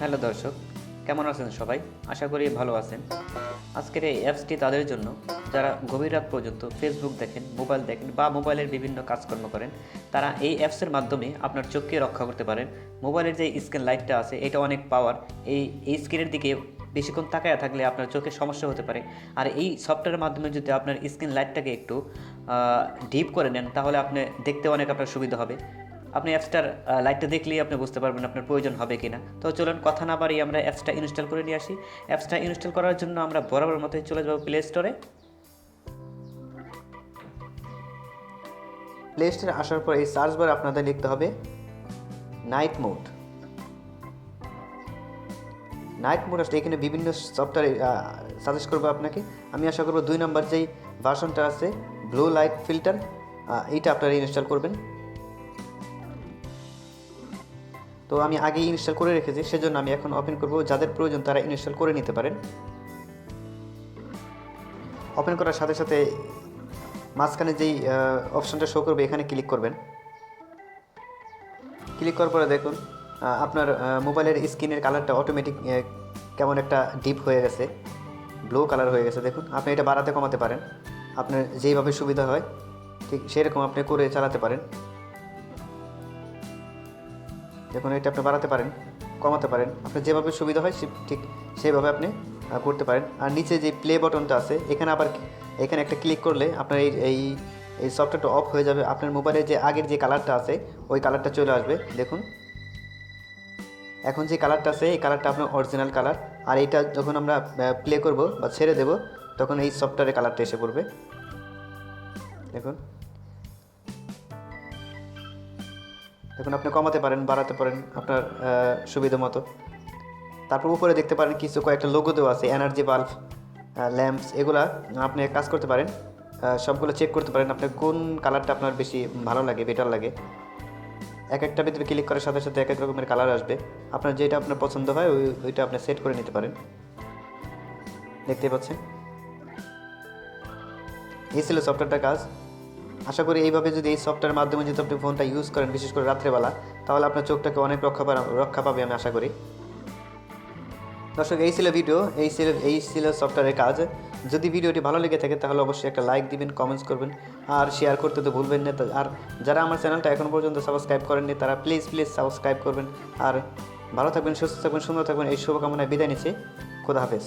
Hello দর্শক, কেমন আছেন সবাই? আশা করি ভালো আছেন। আজকের এই অ্যাপসটি তাদের জন্য। যারা গভীর রাত পর্যন্ত ফেসবুক দেখেন মোবাইল দেখেন বা মোবাইলের বিভিন্ন কাজকর্ম করেন, তারা এই অ্যাপসের মাধ্যমে আপনার চোখকে রক্ষা করতে পারেন। মোবাইলের যে স্ক্রিন লাইটটা আছে, এটা অনেক পাওয়ার এই এই স্ক্রিনের দিকে বেশিক্ষণ তাকায়া থাকলে আপনার চোখে সমস্যা হতে পারে। আর এই সফটওয়্যারের মাধ্যমে যদি আপনার স্ক্রিন লাইটটাকে একটু ডিপ করে নেন, তাহলে আপনি দেখতে অনেক আপনার সুবিধা হবে। আপনি অ্যাপসটার লাইটটা দেখলেই আপনি বুঝতে পারবেন আপনার প্রয়োজন হবে কি না তো চলুন কথা না বাড়িয়ে আমরা অ্যাপসটা ইনস্টল করে নিয়ে আসি। অ্যাপসটা ইনস্টল করার জন্য আমরা বরাবর মতোই চলে যাব প্লে স্টোরে প্লে স্টোরে আসার পর এই সার্চ বার আপনাদের লিখতে হবে নাইট মোড নাইট মোড আসলে এখানে বিভিন্ন সফটওয়্যার সাজেস্ট করব আপনাকে। আমি আশা করব দুই নম্বর যেই ভার্সনটা আছে ব্লু লাইট ফিল্টার এইটা আপনারা ইনস্টল করবেন। তো আমি আগেই ইনস্টল করে রেখেছি, সেজন্য আমি এখন ওপেন করব। যাদের প্রয়োজন তারা ইনস্টল করে নিতে পারেন। ওপেন করার সাথে সাথে মাঝখানে যেই অপশানটা শো করবে, এখানে ক্লিক করবেন। ক্লিক করার পরে দেখুন আপনার মোবাইলের স্ক্রিনের কালারটা অটোমেটিক কেমন একটা ডিপ হয়ে গেছে। ব্লু কালার হয়ে গেছে, দেখুন। আপনি এটা বাড়াতে কমাতে পারেন। আপনার যেইভাবে সুবিধা হয়, ঠিক সেরকম আপনি করে চালাতে পারেন। দেখুন এটা আপনি বাড়াতে পারেন, কমাতে পারেন। আপনার যেভাবে সুবিধা হয় ঠিক সেভাবে আপনি করতে পারেন। আর নিচে যে প্লে বটনটা আছে, এখানে আবার এখানে একটা ক্লিক করলে আপনার এই এই এই সফটওয়্যারটা অফ হয়ে যাবে। আপনার মোবাইলের যে আগের যে কালারটা আছে, ওই কালারটা চলে আসবে। দেখুন। এখন যে কালারটা আছে, এই কালারটা আপনার অরিজিনাল কালার আর এইটা যখন আমরা প্লে করব বা ছেড়ে দেব, তখন এই সফটওয়্যারের কালারটা এসে পড়বে। দেখুন। দেখুন আপনি কমাতে পারেন, বাড়াতে পারেন আপনার সুবিধা মতো। তারপর উপরে দেখতে পারেন কিছু কয়েকটা লোগো দেওয়া আছে এনার্জি বাল্ব ল্যাম্পস এগুলা আপনি কাজ করতে পারেন সবগুলো চেক করতে পারেন আপনার কোন কালারটা আপনার বেশি ভালো লাগে বেটার লাগে। এক একটা ভিতরে ক্লিক করার সাথে সাথে এক এক রকমের কালার আসবে। আপনার যেটা আপনার পছন্দ হয়, ওই, ওইটা আপনি সেট করে নিতে পারেন। দেখতে পাচ্ছেন? এই ছিল সফটওয়্যারটার কাজ। আশা করি এইভাবে যদি এই সফটওয়্যারের মাধ্যমে যদি আপনি ফোনটা ইউজ করেন, বিশেষ করে রাত্রেবেলা, তাহলে আপনার চোখটাকে অনেক রক্ষা রক্ষা পাবে আমি আশা করি। দর্শক, এই ছিল ভিডিও এই ছিল এই ছিল সফটওয়্যারের কাজ। যদি ভিডিওটি ভালো লেগে থাকে, তাহলে অবশ্যই একটা লাইক দিবেন কমেন্টস করবেন, আর শেয়ার করতে তো ভুলবেন না। আর যারা আমার চ্যানেলটা এখনও পর্যন্ত সাবস্ক্রাইব করেননি, তারা প্লিজ প্লিজ সাবস্ক্রাইব করবেন। আর ভালো থাকবেন, সুস্থ থাকবেন, সুন্দর থাকবেন, এই শুভকামনায় বিদায় নিচ্ছি। খোদা হাফেজ।